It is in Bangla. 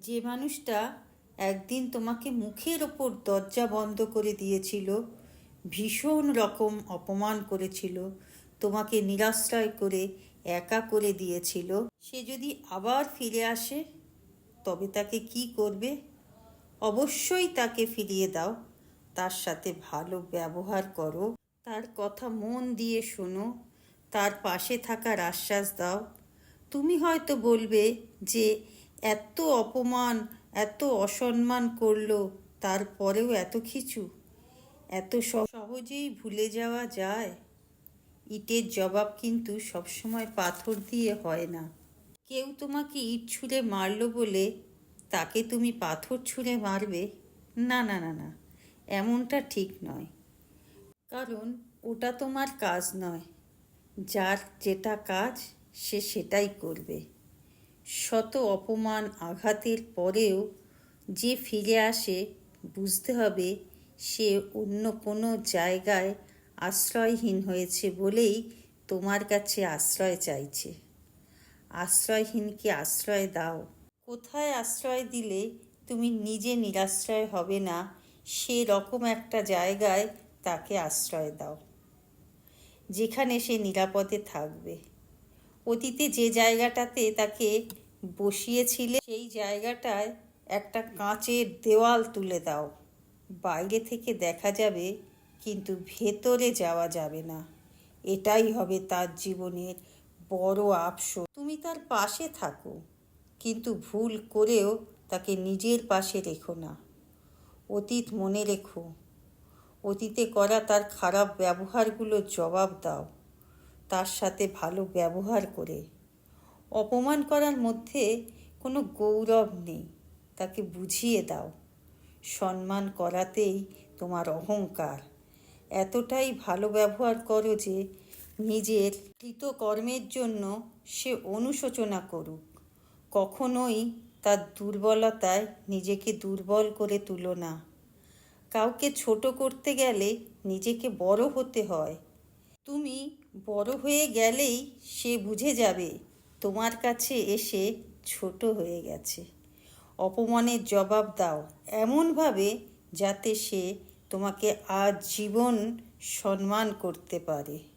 যে মানুষটা একদিন তোমাকে মুখের ওপর দরজা বন্ধ করে দিয়েছিল, ভীষণ রকম অপমান করেছিল, তোমাকে নিরাশ্রয় করে একা করে দিয়েছিল, সে যদি আবার ফিরে আসে, তবে তাকে কি করবে? অবশ্যই তাকে ফিরিয়ে দাও, তার সাথে ভালো ব্যবহার করো, তার কথা মন দিয়ে শোনো, তার পাশে থাকার আশ্বাস দাও। তুমি হয়তো বলবে যে এত অপমান, এত অসম্মান করল, তারপরেও এত কিছু? এত সহজেই ভুলে যাওয়া যায়? ইটের জবাব কিন্তু সবসময় পাথর দিয়ে হয় না। কেউ তোমাকে ইট ছুঁড়ে মারলো বলে তাকে তুমি পাথর ছুঁড়ে মারবে? না না না না, এমনটা ঠিক নয়। কারণ ওটা তোমার কাজ নয়। যার যেটা কাজ, সে সেটাই করবে। শত অপমান আঘাতের পরেও যে ফিরে আসে, বুঝতে হবে সে অন্য কোনো জায়গায় আশ্রয়হীন হয়েছে বলেই তোমার কাছে আশ্রয় চাইছে। আশ্রয়হীনকে আশ্রয় দাও। কোথায় আশ্রয় দিলে তুমি নিজে নিরাশ্রয় হবে না, সে রকম একটা জায়গায় তাকে আশ্রয় দাও, যেখানে সে নিরাপদে থাকবে। অতীতে যে জায়গাটাতে তাকে বসিয়েছিলে, সেই জায়গাটায় একটা কাঁচের দেওয়াল তুলে দাও। বাইরে থেকে দেখা যাবে, কিন্তু ভেতরে যাওয়া যাবে না। এটাই হবে তার জীবনের বড় আফসোস। তুমি তার পাশে থাকো, কিন্তু ভুল করেও তাকে নিজের পাশে রেখো না। অতীত মনে রেখো, অতীতে করা তার খারাপ ব্যবহারগুলোর জবাব দাও। তার সাথে ভালো ব্যবহার করে। অপমান করার মধ্যে কোনো গৌরব নেই। তাকে বুঝিয়ে দাও। সম্মান করাতেই তোমার অহংকার। এতটাই ভালো ব্যবহার করো যে নিজের কৃতকর্মের জন্য সে অনুশোচনা করুক। কখনোই তার দুর্বলতায় নিজেকে দুর্বল করে তুলো না। কাউকে ছোট করতে গেলে নিজেকে বড় হতে হয়। তুমি বড় হয়ে গেলেই সে বুঝে যাবে তোমার কাছে এসে ছোট হয়ে গেছে। অপমানের জবাব দাও। এমনভাবে যাতে সে তোমাকে আজ জীবন সম্মান করতে পারে।